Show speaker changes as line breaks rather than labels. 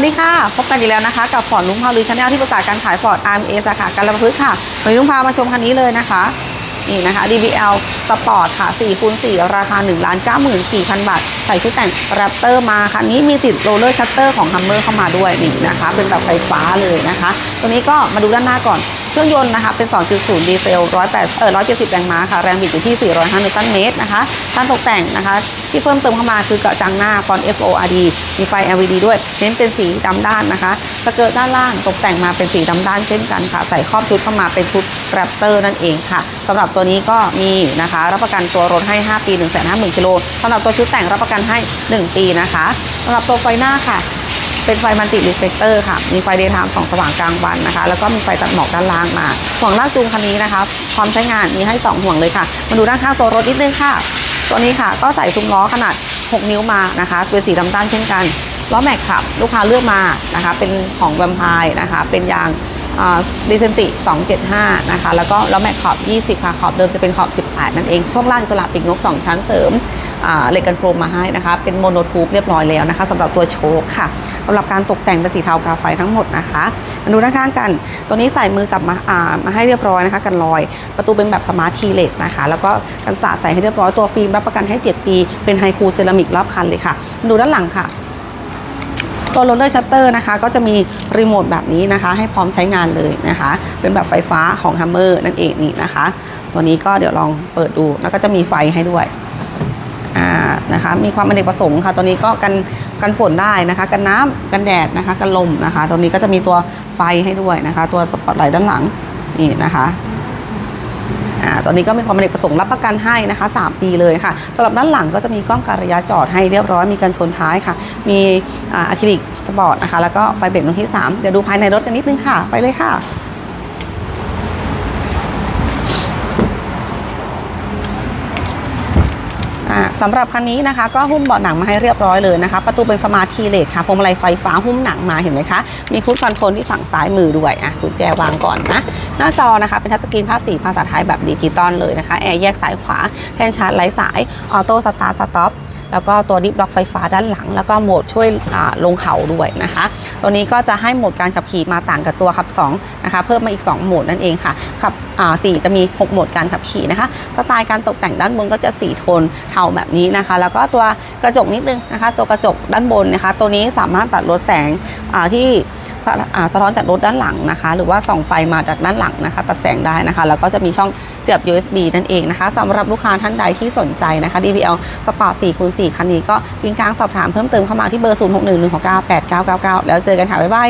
วัสดีค่ะ พบกันอีกแล้วนะคะ กับฟอร์ดลุงพาลุยชาแนลที่ประกาศการขายฟอร์ด RMA สาขาการละพฤกษ์ค่ะวันนี้ลุงพามาชมคันนี้เลยนะคะ นี่นะคะ DBL Sport ค่ะ4คูณ4ราคา1ล้าน94,000 บาท ใส่ชุดแต่งแรปเตอร์มาคันนี้มีติดโรลเลอร์ชัตเตอร์ของฮัมเมอร์เข้ามาด้วยนี่นะคะ เป็นแบบไฟฟ้าเลยนะคะ ตัวนี้ก็มาดูด้านหน้าก่อน เครื่องยนต์นะคะเป็น 2.0 ดีเซล108เอ่อ170 แรงม้าค่ะ แรงบิดอยู่ที่ 405 นิวตันเมตรนะคะการตกแต่งนะคะ ที่เพิ่มเติมเข้ามาคือกระจังหน้าฟอนต์ FORD มีไฟ LED ด้วย เน้นเป็นสีดำด้านนะคะสเกิร์ตด้านล่างตกแต่งมาเป็นสีดำด้านเช่นกันค่ะ ใส่ครอบชุดเข้ามาเป็นชุดแรปเตอร์นั่นเองค่ะสำหรับตัวนี้ก็มีนะคะ รับประกันตัวรถให้ 5 ปี 150,000กิโลสำหรับตัวชุดแต่งรับประกันให้ 1 ปีนะคะสำหรับตัวไฟหน้าค่ะ เป็นไฟมัลติรีเฟกเตอร์ค่ะ มีไฟเดย์ไทม์สองสว่างกลางวันนะคะ แล้วก็มีไฟตัดหมอกด้านล่างมา ห่วงลากจูงคันนี้นะคะพร้อมใช้งานมีให้ 2 ห่วงเลยค่ะ มาดูด้านข้างตัวรถนิดนึงค่ะ ตัวนี้ค่ะก็ใส่ซุ้มล้อขนาด 6 นิ้วมานะคะเป็นสีดำด้านเช่นกัน ล้อแม็กขับลูกค้าเลือกมานะคะ เป็นของแวมไพร์นะคะ เป็นยางดิเซนติ 275 นะคะ แล้วก็ล้อแม็กขอบ 20 ค่ะ ขอบเดิมจะเป็นขอบ 18 นั่นเอง ช่วงล่างอิสระปีกนก 2 ชั้นเสริม เหล็กกันโครมมาให้นะคะ เป็นโมโนทูบเรียบร้อยแล้วนะคะสำหรับตัวโชคค่ะสำหรับการตกแต่งเป็นสีเทากาไฟทั้งหมดนะคะมาดูด้านข้างกัน ตัวนี้ใส่มือจับมาอ่ามาให้เรียบร้อยนะคะกันรอย ประตูเป็นแบบสมาร์ทคีย์เลสนะคะ แล้วก็กันสาดใส่ให้เรียบร้อยตัวฟิล์มรับประกันให้ 7 ปี เป็นไฮคูเซรามิกรอบคันเลยค่ะมาดูด้านหลังค่ะตัวโรลเลอร์ชัตเตอร์นะคะ ก็จะมีรีโมทแบบนี้นะคะ ให้พร้อมใช้งานเลยนะคะ เป็นแบบไฟฟ้าของ Hammer นั่นเองนี่นะคะ ตัวนี้ก็เดี๋ยวลองเปิดดูแล้วก็จะมีไฟให้ด้วย นะคะ มีความอเนกประสงค์ค่ะ ตัวนี้ก็กันกันฝนได้นะคะ กันน้ำกันแดดนะคะ กันลมนะคะ ตัวนี้ก็จะมีตัวไฟให้ด้วยนะคะ ตัวสปอตไลท์ด้านหลังนี่นะคะอ่าตอนนี้ก็มีความอเนกประสงค์รับประกันให้นะคะ 3 ปีเลยค่ะสำหรับด้านหลังก็จะมีกล้องการระยะจอดให้เรียบร้อย มีกันชนท้ายค่ะ มีอะคริลิกสปอร์ตนะคะ แล้วก็ไฟเบรกดวงที่ 3 เดี๋ยวดูภายในรถกันนิดนึงค่ะ ไปเลยค่ะ อ่า สำหรับคันนี้นะคะ ก็หุ้มเบาะหนังมาให้เรียบร้อยเลยนะคะ ประตูเป็นสมาร์ทคีย์เลสค่ะพวงมาลัยไฟฟ้าหุ้มหนังมาเห็นไหมคะ มีคุชคอนโทรลที่ฝั่งซ้ายมือด้วยอะกุญแจวางก่อนนะ หน้าจอนะคะ เป็นทัชสกรีนภาพสีภาษาไทยแบบดิจิตอลเลยนะคะแอร์แยกซ้ายขวาแท่นชาร์จไร้สายออโต้สตาร์ทสต็อป แล้วก็ตัวดิฟล็อกไฟฟ้าด้านหลัง แล้วก็โหมดช่วยลงเขาด้วยนะคะ ตัวนี้ก็จะให้โหมดการขับขี่มาต่างกับตัวขับ2นะคะเพิ่มมาอีก 2 โหมดนั่นเองค่ะขับสี่จะมี 6 โหมดการขับขี่นะคะ สไตล์การตกแต่งด้านบนก็จะสีโทนเทาแบบนี้นะคะ แล้วก็ตัวกระจกนิดนึงนะคะ ตัวกระจกด้านบนนะคะ ตัวนี้สามารถตัดลดแสงที่ สะสะท้อนจากรถด้านหลังนะคะ หรือว่าส่องไฟมาจากด้านหลังนะคะ ตัดแสงได้นะคะ แล้วก็จะมีช่องเสียบ USB นั่นเองนะคะสำหรับลูกค้าท่านใดที่สนใจนะคะ DVL Sport 4คูณ4คันนี้ก็ยินกลางสอบถามเพิ่มเติมเข้ามาที่เบอร์ 0611698999 แล้วเจอกันค่ะ บ๊ายบาย